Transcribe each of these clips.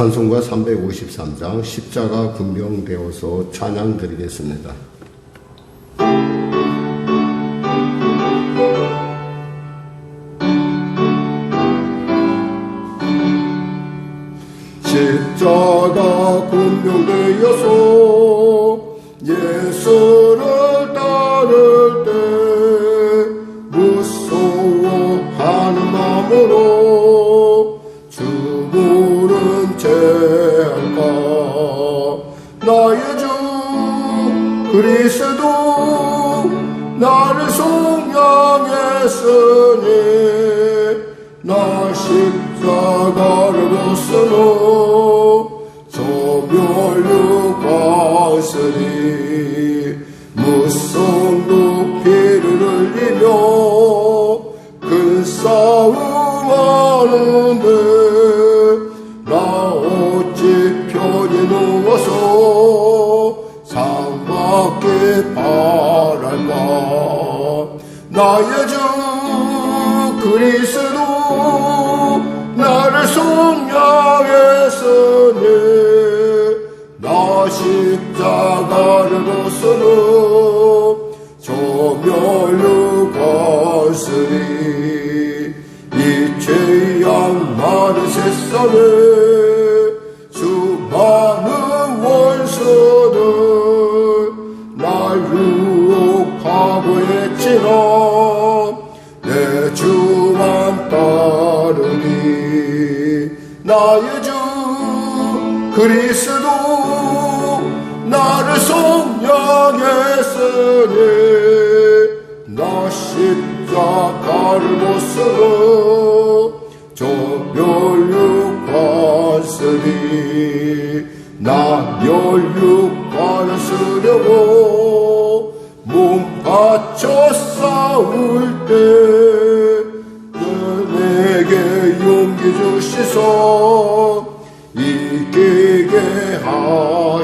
찬송가 353장 십자가 군병되어서 찬양 드리겠습니다. 나의 주 그리스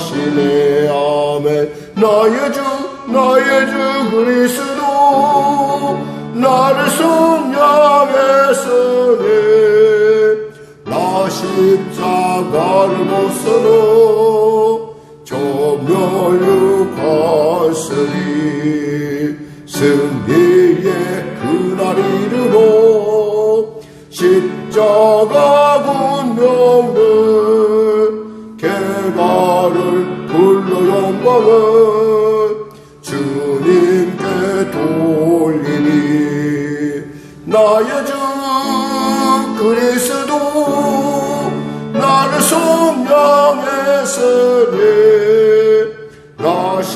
하시네 아멘 나의 주나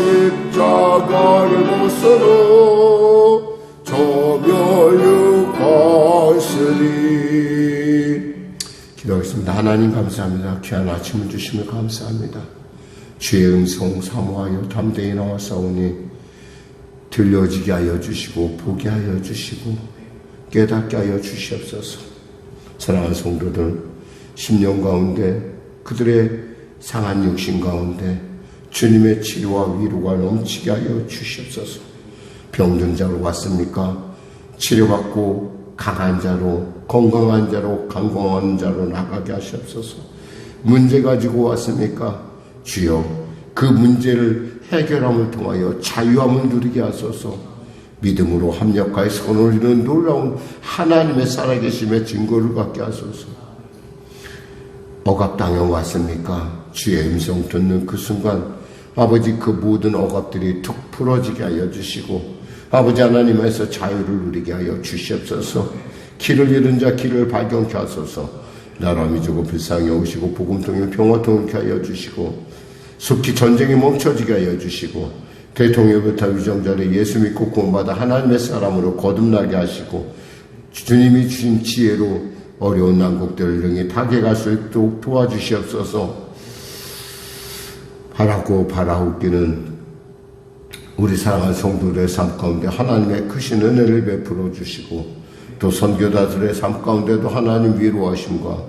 십자가를 벗어놓 조멸육하으니 기도하겠습니다. 하나님 감사합니다. 귀한 아침을 주시며 감사합니다. 주의 음성 사모하여 담대히 나와싸우니 들려지게 하여 주시고 보게 하여 주시고 깨닫게 하여 주시옵소서. 사랑하는 성도들, 10년 가운데 그들의 상한 육신 가운데 주님의 치료와 위로가 넘치게 하여 주시옵소서. 병든 자로 왔습니까? 치료받고 강한 자로, 건강한 자로, 강건한 자로 나가게 하시옵소서. 문제 가지고 왔습니까? 주여, 그 문제를 해결함을 통하여 자유함을 누리게 하소서. 믿음으로 합력하여 손을 올리는 놀라운 하나님의 살아계심의 증거를 갖게 하소서. 억압당해 왔습니까? 주의 음성 듣는 그 순간 아버지 그 모든 억압들이 툭 풀어지게 하여 주시고 아버지 하나님에서 자유를 누리게 하여 주시옵소서. 길을 잃은 자 길을 발견케 하소서. 나라 미 주고 불쌍히 오시고 복음통일 평화통일케 하여 주시고 속히 전쟁이 멈춰지게 하여 주시고 대통령부터 위정자를 예수 믿고 구원받아 하나님의 사람으로 거듭나게 하시고 주님이 주신 지혜로 어려운 난국들을 능히 타개갈 수 있도록 도와주시옵소서 바라고 바라옵기는 우리 사랑하는 성도들의 삶 가운데 하나님의 크신 은혜를 베풀어 주시고 또 선교사들의 삶 가운데도 하나님 위로하심과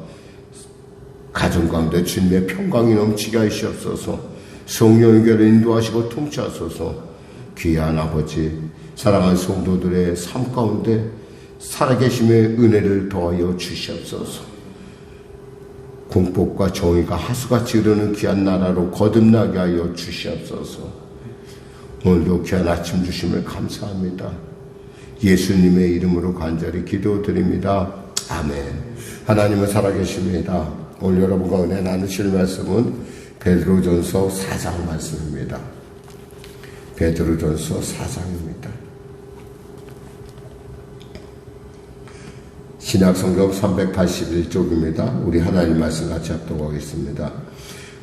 가정 가운데 주님의 평강이 넘치게 하시옵소서. 성령에게 인도하시고 통치하소서. 귀한 아버지 사랑하는 성도들의 삶 가운데 살아계심의 은혜를 더하여 주시옵소서 공법과 정의가 하수같이 흐르는 귀한 나라로 거듭나게 하여 주시옵소서. 오늘도 귀한 아침 주심을 감사합니다. 예수님의 이름으로 간절히 기도드립니다. 아멘. 하나님은 살아계십니다. 오늘 여러분과 은혜 나누실 말씀은 베드로전서 4장 말씀입니다. 베드로전서 4장입니다. 신약성경 381쪽입니다. 우리 하나님 말씀 같이 합독하겠습니다.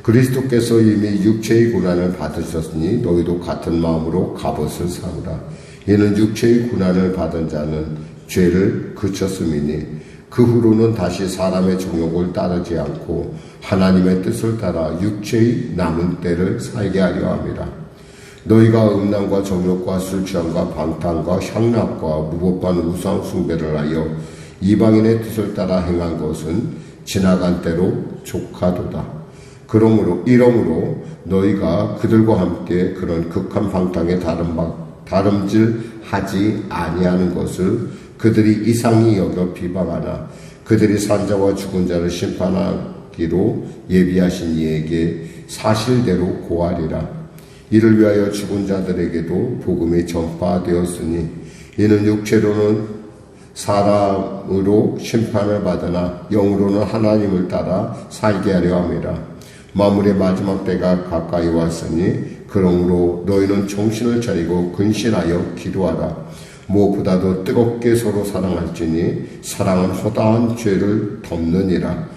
그리스도께서 이미 육체의 고난을 받으셨으니 너희도 같은 마음으로 갑옷을 사오라. 이는 육체의 고난을 받은 자는 죄를 그쳤음이니 그 후로는 다시 사람의 정욕을 따르지 않고 하나님의 뜻을 따라 육체의 남은 때를 살게 하려 함이라. 너희가 음란과 정욕과 술 취함과 방탕과 향락과 무법한 우상 숭배를 하여 이방인의 뜻을 따라 행한 것은 지나간 때로 족하도다. 그러므로 이러므로 너희가 그들과 함께 그런 극한 방탕에 다름 다름질하지 아니하는 것을 그들이 이상히 여겨 비방하나 그들이 산자와 죽은 자를 심판하기로 예비하신 이에게 사실대로 고하리라. 이를 위하여 죽은 자들에게도 복음이 전파되었으니 이는 육체로는 사람으로 심판을 받으나 영으로는 하나님을 따라 살게 하려 함이라. 마물의 마지막 때가 가까이 왔으니 그러므로 너희는 정신을 차리고 근신하여 기도하라. 무엇보다도 뜨겁게 서로 사랑할지니 사랑은 허다한 죄를 덮느니라.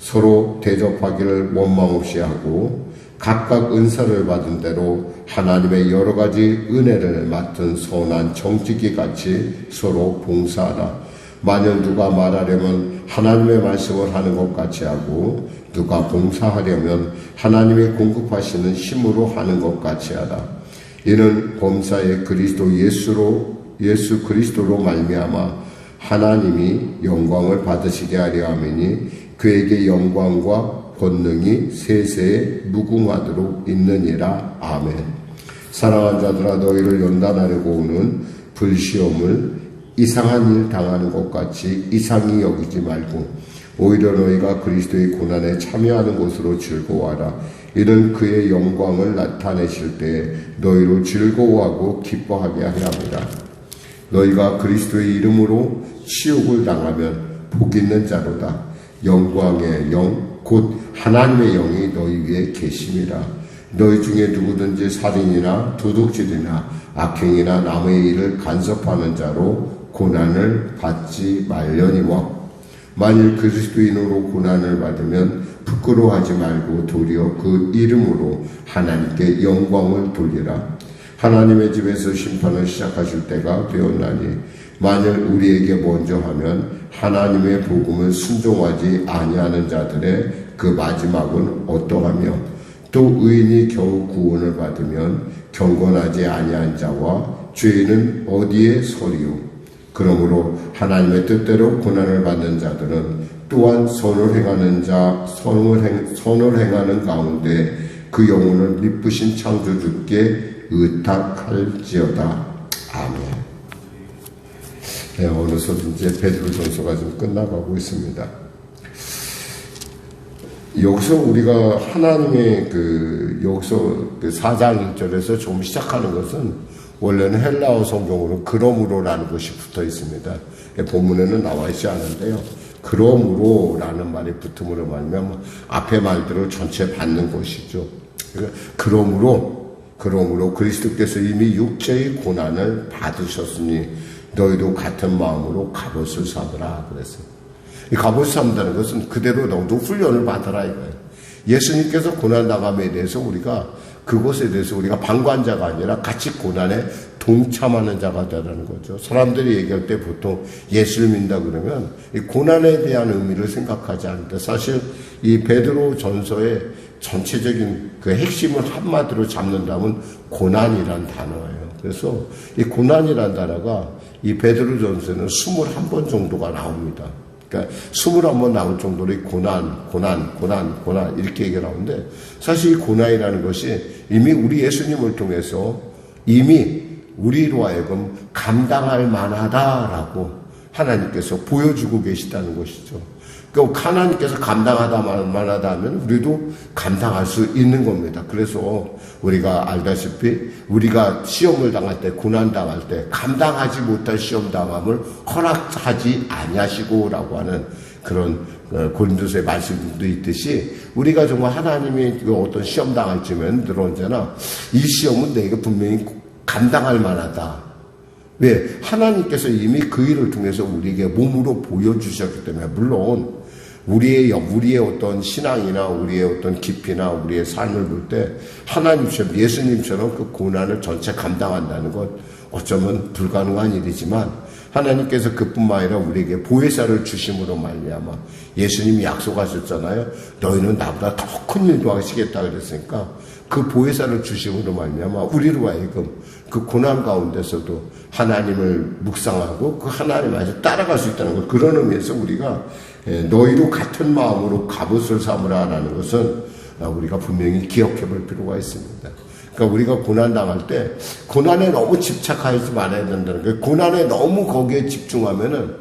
서로 대접하기를 원망 없이 하고 각각 은사를 받은 대로 하나님의 여러 가지 은혜를 맡은 선한 정직이 같이 서로 봉사하라. 만약 누가 말하려면 하나님의 말씀을 하는 것 같이 하고 누가 봉사하려면 하나님의 공급하시는 힘으로 하는 것 같이 하라. 이는 범사의 그리스도 예수로 예수 그리스도로 말미암아 하나님이 영광을 받으시게 하려 함이니 그에게 영광과 권능이 세세에 무궁하도록 있느니라. 아멘. 사랑한 자들아 너희를 연단하려고 오는 불시험을 이상한 일 당하는 것 같이 이상히 여기지 말고 오히려 너희가 그리스도의 고난에 참여하는 것으로 즐거워하라. 이는 그의 영광을 나타내실 때 너희로 즐거워하고 기뻐하게 하려 합니다. 너희가 그리스도의 이름으로 치욕을 당하면 복 있는 자로다. 영광의 영, 곧 하나님의 영이 너희 위에 계심이라. 너희 중에 누구든지 살인이나 도둑질이나 악행이나 남의 일을 간섭하는 자로 고난을 받지 말려니와 만일 그리스도인으로 고난을 받으면 부끄러워하지 말고 도리어 그 이름으로 하나님께 영광을 돌리라. 하나님의 집에서 심판을 시작하실 때가 되었나니 만일 우리에게 먼저 하면 하나님의 복음을 순종하지 아니하는 자들의 그 마지막은 어떠하며 또 의인이 겨우 구원을 받으면 경건하지 아니한 자와 죄인은 어디에 서리요 그러므로 하나님의 뜻대로 고난을 받는 자들은 또한 선을 행하는 자 선을, 행, 선을 행하는 가운데 그 영혼을 미쁘신 창조주께 의탁할지어다. 아멘. 네, 어느덧 이제 베드로 전서가 좀 끝나가고 있습니다. 여기서 우리가 하나님의 그 여기서 그 4장 1절에서 좀 시작하는 것은 원래는 헬라어 성경으로 그러므로라는 것이 붙어 있습니다. 본문에는 나와 있지 않은데요. 그러므로라는 말이 붙음으로 말면 앞에 말대로 전체 받는 것이죠. 그러니까 그러므로 그러므로 그리스도께서 이미 육체의 고난을 받으셨으니 너희도 같은 마음으로 갑옷을 사더라 그랬어요. 이 갑옷을 삼다는 것은 그대로 너도 훈련을 받아라 이거예요. 예수님께서 고난 나감에 대해서 우리가 그것에 대해서 우리가 방관자가 아니라 같이 고난에 동참하는 자가 되라는 거죠. 사람들이 얘기할 때 보통 예수를 믿는다 그러면 이 고난에 대한 의미를 생각하지 않는데 사실 이 베드로 전서의 전체적인 그 핵심을 한마디로 잡는다면 고난이란 단어예요. 그래서 이 고난이란 단어가 이 베드로 전서는 21번 정도가 나옵니다. 그러니까 21번 나올 정도로 이 고난, 고난, 고난, 고난 이렇게 얘기가 나오는데 사실 이 고난이라는 것이 이미 우리 예수님을 통해서 이미 우리로 하여금 감당할 만하다라고 하나님께서 보여주고 계시다는 것이죠. 그 하나님께서 감당하다 만 하다면 우리도 감당할 수 있는 겁니다. 그래서 우리가 알다시피 우리가 시험을 당할 때 고난 당할 때 감당하지 못할 시험 당함을 허락하지 아니하시고라고 하는 그런 어, 고린도서의 말씀도 있듯이 우리가 정말 하나님이 그 어떤 시험 당할 쯤엔 늘 언제나 이 시험은 내가 분명히 감당할 만하다. 왜? 하나님께서 이미 그 일을 통해서 우리에게 몸으로 보여주셨기 때문에, 물론, 우리의, 우리의 어떤 신앙이나 우리의 어떤 깊이나 우리의 삶을 볼 때, 하나님처럼, 예수님처럼 그 고난을 전체 감당한다는 것, 어쩌면 불가능한 일이지만, 하나님께서 그뿐만 아니라 우리에게 보혜사를 주심으로 말미암아 예수님이 약속하셨잖아요. 너희는 나보다 더 큰 일도 하시겠다 그랬으니까 그 보혜사를 주심으로 말미암아 우리로 하여금 그 고난 가운데서도 하나님을 묵상하고 그 하나님 안에서 따라갈 수 있다는 것 그런 의미에서 우리가 예, 너희로 같은 마음으로 갑옷을 삼으라라는 것은 우리가 분명히 기억해 볼 필요가 있습니다. 그러니까 우리가 고난 당할 때 고난에 너무 집착하지 말아야 된다는 거예요. 고난에 너무 거기에 집중하면은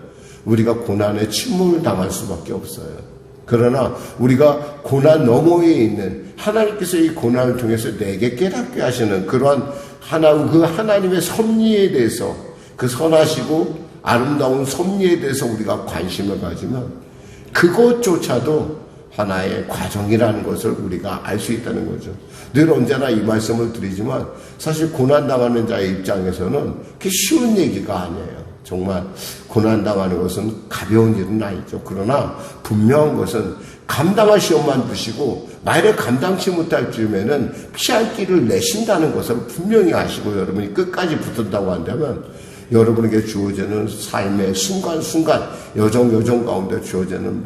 우리가 고난에 침몰 당할 수밖에 없어요. 그러나 우리가 고난 너머에 있는 하나님께서 이 고난을 통해서 내게 깨닫게 하시는 그러한 하나 그 하나님의 섭리에 대해서 그 선하시고 아름다운 섭리에 대해서 우리가 관심을 가지면 그것조차도 하나의 과정이라는 것을 우리가 알 수 있다는 거죠. 늘 언제나 이 말씀을 드리지만 사실 고난 당하는 자의 입장에서는 그게 쉬운 얘기가 아니에요. 정말 고난당하는 것은 가벼운 일은 아니죠. 그러나 분명한 것은 감당할 시험만 두시고 만약에 감당치 못할 즈음에는 피할 길을 내신다는 것을 분명히 아시고 여러분이 끝까지 붙었다고 한다면 여러분에게 주어지는 삶의 순간순간 여정여정 가운데 주어지는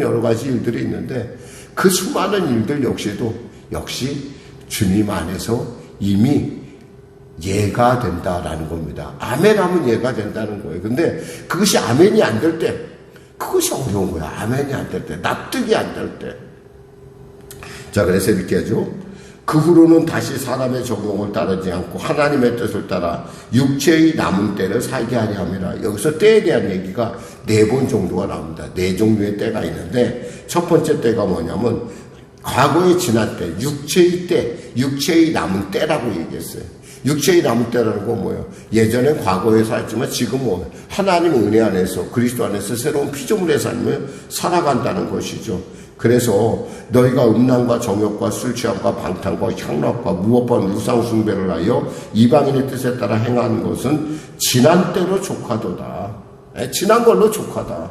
여러 가지 일들이 있는데 그 수많은 일들 역시도 역시 주님 안에서 이미 예가 된다라는 겁니다. 아멘 하면 예가 된다는 거예요. 근데 그것이 아멘이 안 될 때, 그것이 어려운 거야. 아멘이 안 될 때, 납득이 안 될 때. 자, 그래서 이렇게 하죠. 그 후로는 다시 사람의 적용을 따르지 않고 하나님의 뜻을 따라 육체의 남은 때를 살게 하려 함이라. 여기서 때에 대한 얘기가 네 번 정도가 나옵니다. 네 종류의 때가 있는데 첫 번째 때가 뭐냐면 과거에 지난 때, 육체의 때, 육체의 남은 때라고 얘기했어요. 육체의 건 뭐예요? 예전에 과거에 살지만 지금 뭐 하나님 은혜 안에서 그리스도 안에서 새로운 피조물의 삶을 살아간다는 것이죠. 그래서 너희가 음란과 정욕과 술 취함과 방탕과 향락과 무엇과 우상 숭배를 하여 이방인의 뜻에 따라 행하는 것은 지난 때로 족하도다. 예, 지난 걸로 족하다.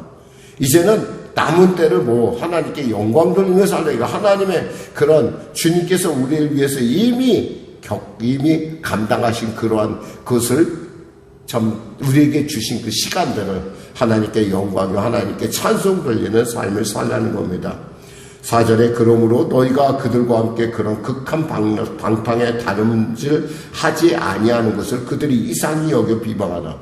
이제는 남은 때를 뭐 하나님께 영광 돌리며 살라. 이거 하나님의 그런 주님께서 우리를 위해서 이미 격, 이미 감당하신 그러한 것을 참 우리에게 주신 그 시간들을 하나님께 영광과 하나님께 찬송 돌리는 삶을 살라는 겁니다. 4절에 그러므로 너희가 그들과 함께 그런 극한 방탕에 다름질 하지 아니하는 것을 그들이 이상히 여겨 비방하라.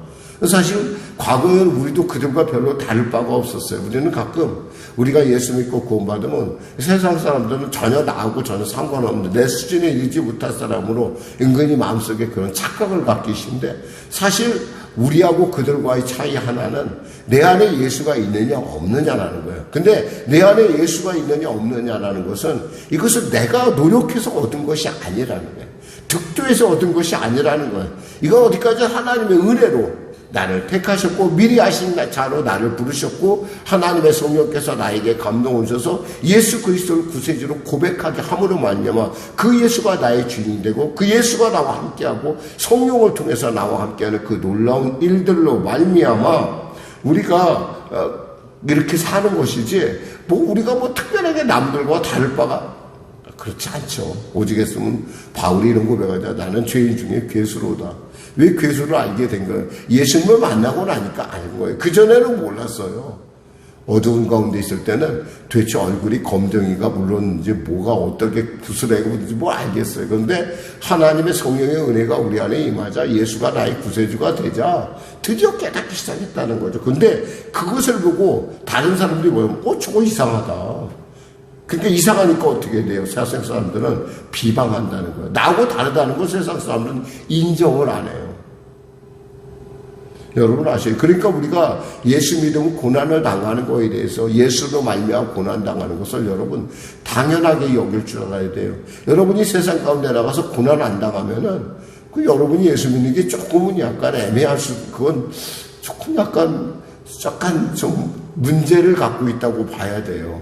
사실 과거에 우리도 그들과 별로 다를 바가 없었어요. 우리는 가끔 우리가 예수 믿고 구원받으면 세상 사람들은 전혀 나하고 전혀 상관없는데 내 수준에 이르지 못할 사람으로 은근히 마음속에 그런 착각을 갖기 쉬운데 사실 우리하고 그들과의 차이 하나는 내 안에 예수가 있느냐 없느냐라는 거예요. 근데 내 안에 예수가 있느냐 없느냐라는 것은 이것은 내가 노력해서 얻은 것이 아니라는 거예요. 득도해서 얻은 것이 아니라는 거예요. 이건 어디까지 하나님의 은혜로 나를 택하셨고 미리 하신 자로 나를 부르셨고 하나님의 성령께서 나에게 감동을 주셔서 예수 그리스도를 구세주로 고백하게 함으로 말미암아 그 예수가 나의 주인이 되고 그 예수가 나와 함께하고 성령을 통해서 나와 함께하는 그 놀라운 일들로 말미암아 우리가 어, 이렇게 사는 것이지 뭐 우리가 뭐 특별하게 남들과 다를 바가 그렇지 않죠. 오직 했으면 바울이 이런 고백하자 나는 죄인 중에 괴수로다. 왜 괴수를 알게 된 거예요? 예수님을 만나고 나니까 알 거예요. 그전에는 몰랐어요. 어두운 가운데 있을 때는 도대체 얼굴이 검정이가 물론이제 뭐가 어떻게 구슬하고 있는지 뭐 알겠어요. 그런데 하나님의 성령의 은혜가 우리 안에 임하자 예수가 나의 구세주가 되자 드디어 깨닫기 시작했다는 거죠. 근데 그것을 보고 다른 사람들이 뭐냐면 어, 저거 이상하다. 그러니까 이상하니까 어떻게 돼요? 세상 사람들은 비방한다는 거예요. 나하고 다르다는 걸 세상 사람들은 인정을 안 해요. 여러분 아세요? 그러니까 우리가 예수 믿으면 고난을 당하는 거에 대해서 예수로 말미암아 고난 당하는 것을 여러분 당연하게 여길 줄 알아야 돼요. 여러분이 세상 가운데 나가서 고난 안 당하면은 그 여러분이 예수 믿는 게 조금은 약간 애매할 수 그건 조금 약간 약간 좀 문제를 갖고 있다고 봐야 돼요.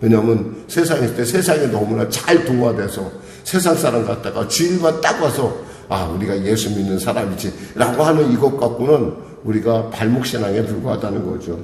왜냐하면 세상에 때 세상에 너무나 잘 동화돼서 세상 사람 갖다가 주일만 딱 와서 아 우리가 예수 믿는 사람이지 라고 하는 이것 갖고는 우리가 발목신앙에 불과하다는 거죠.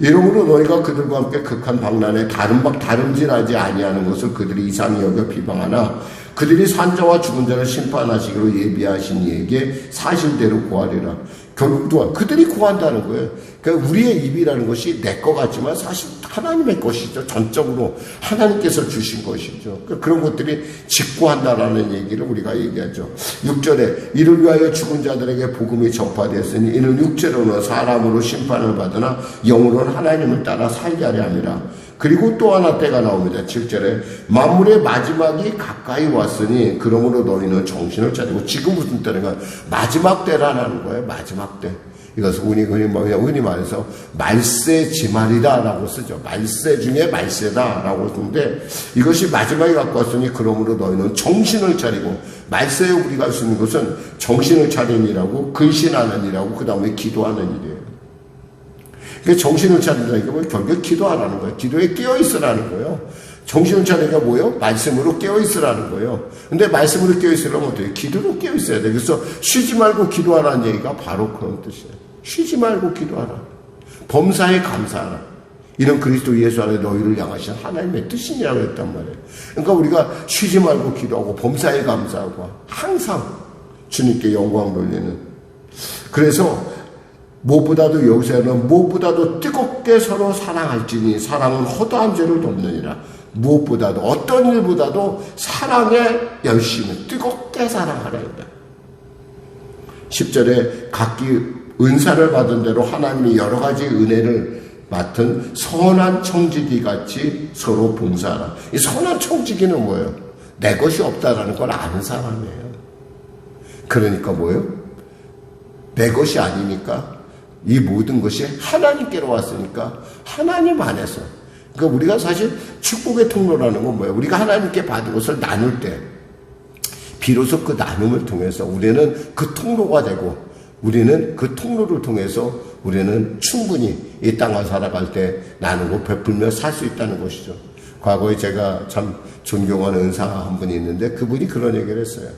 이러므로 너희가 그들과 함께 극한 방난에 다른 박 다름질하지 아니하는 것을 그들이 이상히 여겨 비방하나 그들이 산자와 죽은 자를 심판하시기로 예비하신 이에게 사실대로 구하리라. 결국 또한 그들이 구한다는 거예요. 그러니까 우리의 입이라는 것이 내 것 같지만 사실 하나님의 것이죠. 전적으로 하나님께서 주신 것이죠. 그러니까 그런 것들이 직구한다라는 얘기를 우리가 얘기하죠. 6절에 이를 위하여 죽은 자들에게 복음이 전파되었으니 이는 육체로는 사람으로 심판을 받으나 영으로는 하나님을 따라 살게 하려 함이라. 그리고 또 하나 때가 나옵니다. 7절에 만물의 마지막이 가까이 왔으니 그러므로 너희는 정신을 차리고 지금 무슨 때인가 마지막 때라는 거예요. 마지막 때. 이것을 흔히 흔히 뭐냐 흔히 말해서 말세 지말이다라고 쓰죠. 말세 중에 말세다라고 쓰는데 이것이 마지막에 갖고 왔으니 그러므로 너희는 정신을 차리고 말세에 우리가 있는 것은 정신을 차리니라고 근신하는 일하고 그 다음에 기도하는 일이에요. 그 정신을 차린다니까 뭐 결국 기도하라는 거예요. 기도에 깨어 있으라는 거예요. 정신을 차리니까 뭐요? 말씀으로 깨어 있으라는 거예요. 근데 말씀으로 깨어 있으려면 어떻게? 기도로 깨어 있어야 돼. 그래서 쉬지 말고 기도하라는 얘기가 바로 그런 뜻이에요. 쉬지 말고 기도하라. 범사에 감사하라. 이런 그리스도 예수 안에 너희를 향하신 하나님의 뜻이냐고 했단 말이에요. 그러니까 우리가 쉬지 말고 기도하고 범사에 감사하고 항상 주님께 영광 돌리는. 그래서 무엇보다도 여기서는 무엇보다도 뜨겁게 서로 사랑할지니 사랑은 허다한 죄를 돕느니라. 무엇보다도 어떤 일보다도 사랑에 열심히 뜨겁게 사랑하라. 10절에 각기 은사를 받은 대로 하나님이 여러 가지 은혜를 맡은 선한 청지기 같이 서로 봉사하라. 이 선한 청지기는 뭐예요? 내 것이 없다라는 걸 아는 사람이에요. 그러니까 뭐예요? 내 것이 아니니까 이 모든 것이 하나님께로 왔으니까 하나님 안에서 그러니까 우리가 사실 축복의 통로라는 건 뭐예요? 우리가 하나님께 받은 것을 나눌 때 비로소 그 나눔을 통해서 우리는 그 통로가 되고 우리는 그 통로를 통해서 우리는 충분히 이 땅을 살아갈 때 나누고 베풀며 살 수 있다는 것이죠. 과거에 제가 참 존경하는 은사 한 분이 있는데 그분이 그런 얘기를 했어요.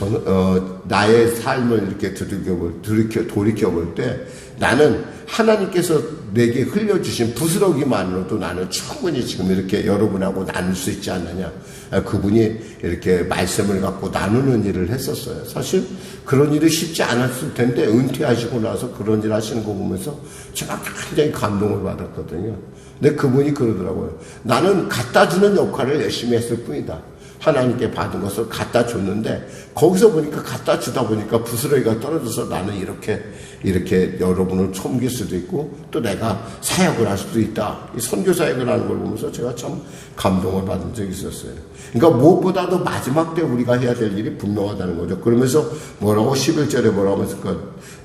저는 어, 나의 삶을 이렇게 들이켜볼 돌이켜 돌이켜 때 나는 하나님께서 내게 흘려주신 부스러기만으로도 나는 충분히 지금 이렇게 여러분하고 나눌 수 있지 않느냐. 아, 그분이 이렇게 말씀을 갖고 나누는 일을 했었어요. 사실 그런 일이 쉽지 않았을 텐데 은퇴하시고 나서 그런 일 하시는 거 보면서 제가 굉장히 감동을 받았거든요. 근데 그분이 그러더라고요. 나는 갖다 주는 역할을 열심히 했을 뿐이다. 하나님께 받은 것을 갖다 줬는데 거기서 보니까 갖다 주다 보니까 부스러기가 떨어져서 나는 이렇게 이렇게 여러분을 섬길 수도 있고 또 내가 사역을 할 수도 있다. 이 선교 사역을 하는 걸 보면서 제가 참 감동을 받은 적이 있었어요. 그러니까 무엇보다도 마지막 때 우리가 해야 될 일이 분명하다는 거죠. 그러면서 뭐라고 11절에 뭐라고 했을까?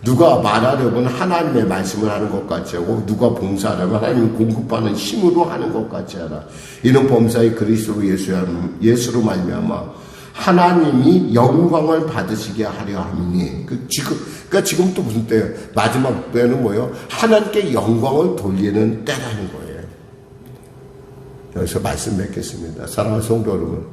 누가 말하려면 하나님의 말씀을 하는 것 같이 하고 누가 봉사하려면 하나님 공급하는 힘으로 하는 것 같이 하라. 이는 범사의 그리스도 예수 예수로 말미암아 하나님이 영광을 받으시게 하려 함이니 그 지금 그러니까 지금 또 무슨 때예요? 마지막 때는 뭐예요? 하나님께 영광을 돌리는 때라는 거예요. 여기서 말씀 맺겠습니다. 사랑하는 성도 여러분,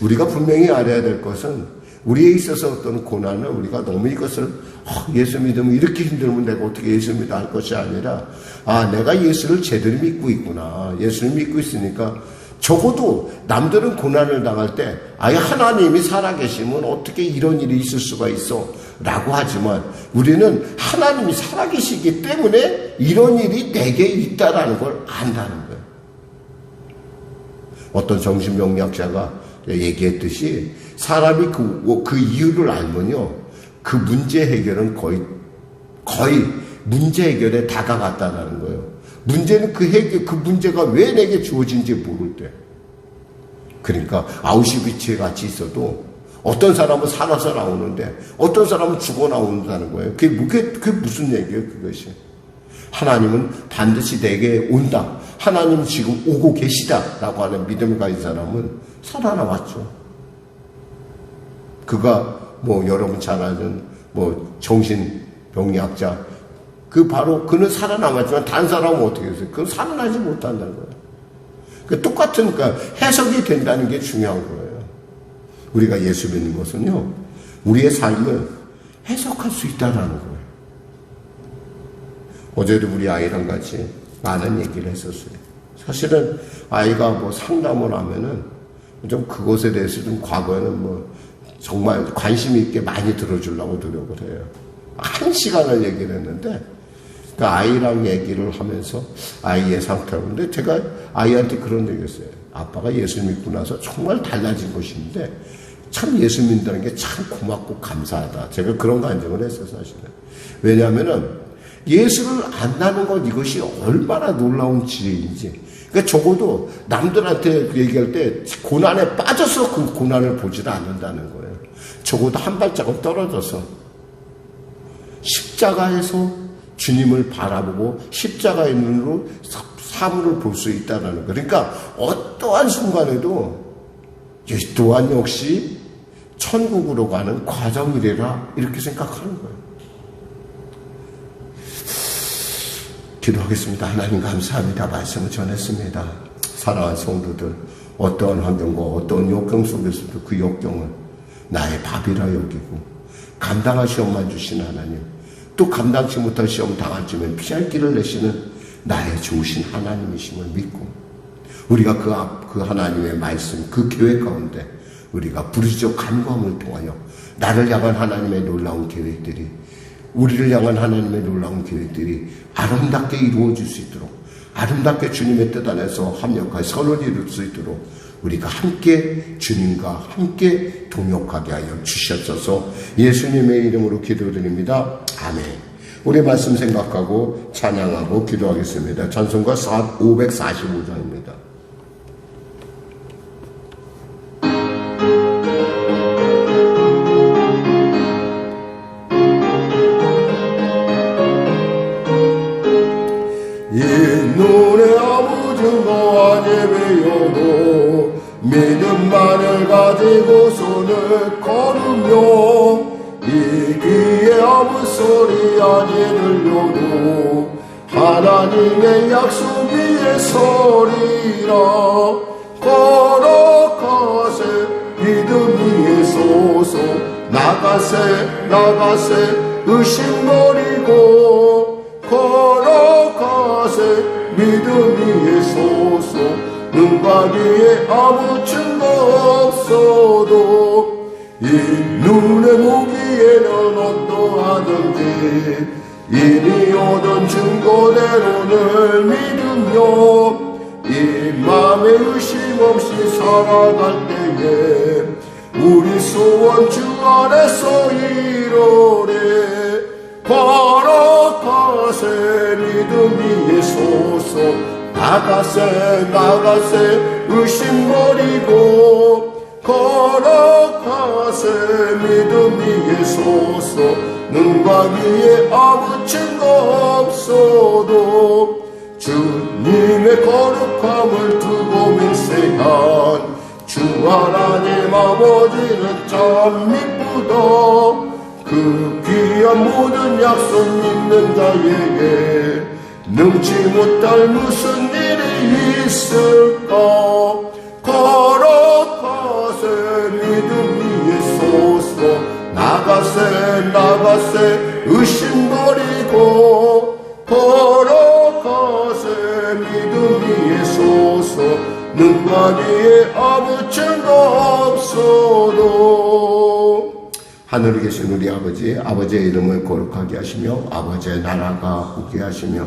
우리가 분명히 알아야 될 것은 우리에 있어서 어떤 고난을 우리가 너무 이것을 어, 예수 믿으면 이렇게 힘들면 내가 어떻게 예수 믿어 할 것이 아니라 아 내가 예수를 제대로 믿고 있구나 예수를 믿고 있으니까 적어도 남들은 고난을 당할 때 아예 하나님이 살아계시면 어떻게 이런 일이 있을 수가 있어 라고 하지만 우리는 하나님이 살아계시기 때문에 이런 일이 내게 있다라는 걸 안다는 거예요. 어떤 정신병리학자가 얘기했듯이 사람이 그, 그 이유를 알면요. 그 문제 해결은 거의, 거의 문제 해결에 다가갔다는 거예요. 문제는 그 해결, 그 문제가 왜 내게 주어진지 모를 때. 그러니까 아우슈비츠에 같이 있어도 어떤 사람은 살아서 나오는데 어떤 사람은 죽어 나온다는 거예요. 그게, 뭐- 그게, 그게 무슨 얘기예요, 그것이? 하나님은 반드시 내게 온다. 하나님은 지금 오고 계시다 라고 하는 믿음을 가진 사람은 살아남았죠. 그가 뭐 여러분 잘 아는 뭐 정신병리학자 그 바로 그는 살아남았지만 다른 사람은 어떻게 했어요? 그건 살아나지 못한다는 거예요. 그 똑같은 그러니까 해석이 된다는 게 중요한 거예요. 우리가 예수 믿는 것은요, 우리의 삶을 해석할 수 있다라는 거예요. 어제도 우리 아이랑 같이 많은 얘기를 했었어요. 사실은 아이가 뭐 상담을 하면은 좀 그것에 대해서 좀 과거에는 뭐 정말 관심 있게 많이 들어주려고 노력을 해요. 한 시간을 얘기를 했는데 그 아이랑 얘기를 하면서 아이의 상태를 근데 제가 아이한테 그런 얘기 했어요. 아빠가 예수 믿고 나서 정말 달라진 것인데 참 예수 믿는다는 게 참 고맙고 감사하다. 제가 그런 간증을 했어요, 사실은. 왜냐하면은 예수를 안다는 것 이것이 얼마나 놀라운 지혜인지. 그러니까 적어도 남들한테 그 얘기할 때 고난에 빠져서 그 고난을 보지를 않는다는 거예요. 적어도 한 발자국 떨어져서 십자가에서 주님을 바라보고 십자가의 눈으로 사- 사물을 볼 수 있다는 거. 그러니까 어떠한 순간에도 이 또한 역시 천국으로 가는 과정이래라 이렇게 생각하는 거예요. 기도하겠습니다. 하나님 감사합니다. 말씀을 전했습니다. 사랑하는 성도들 어떠한 환경과 어떠한 역경 속에서도 그 역경을 나의 밥이라 여기고 감당할 시험만 주신 하나님 또 감당치 못할 시험 당할 쯤에 피할 길을 내시는 나의 좋으신 하나님이심을 믿고 우리가 그, 앞, 그 하나님의 말씀, 그 계획 가운데 우리가 부르짖어 간구함을 통하여 나를 향한 하나님의 놀라운 계획들이 우리를 향한 하나님의 놀라운 계획들이 아름답게 이루어질 수 있도록 아름답게 주님의 뜻 안에서 합력하여 선을 이룰 수 있도록 우리가 함께 주님과 함께 동역하게 하여 주셨소서 예수님의 이름으로 기도드립니다. 아멘. 우리 말씀 생각하고 찬양하고 기도하겠습니다. 찬송가 545장입니다. 이 눈에 증거 안 예배여도 믿음만을 가지고 손을 걸으며 이 귀에 아무 소리 안 들려도 하나님의 약속 위에 서리라. 걸어가세 믿음 위에 서서 나가세 나가세 의심 버리고 걸어가세 믿음 위에 서서 눈과 귀에 아무 증거 없어도 이 눈에 보기에는 어떠하든지 이미 오던 증거대로를 믿으며 이 맘에 의심 없이 살아갈 때에 우리 소원 주 안에서 이루래 걸어가세 믿음 위에 서서 나가세 나가세 의심 버리고 걸어가세 믿음 위에 서서 눈과 귀에 아무 증거 없어도 주님의 거룩함을 두고 맹세한 주 하나님 아버지는 참 미쁘다 그 귀한 모든 약속 믿는 자에게 능치 못할 무슨 일이 있을까? 걸어가세 믿음 위에 서서. 나가세 나가세 의심 버리고. 걸어가세 믿음 위에 서서. 눈과 귀에 아무 증거 없어도. 하늘에 계신 우리 아버지, 아버지의 이름을 거룩하게 하시며 아버지의 나라가 오게 하시며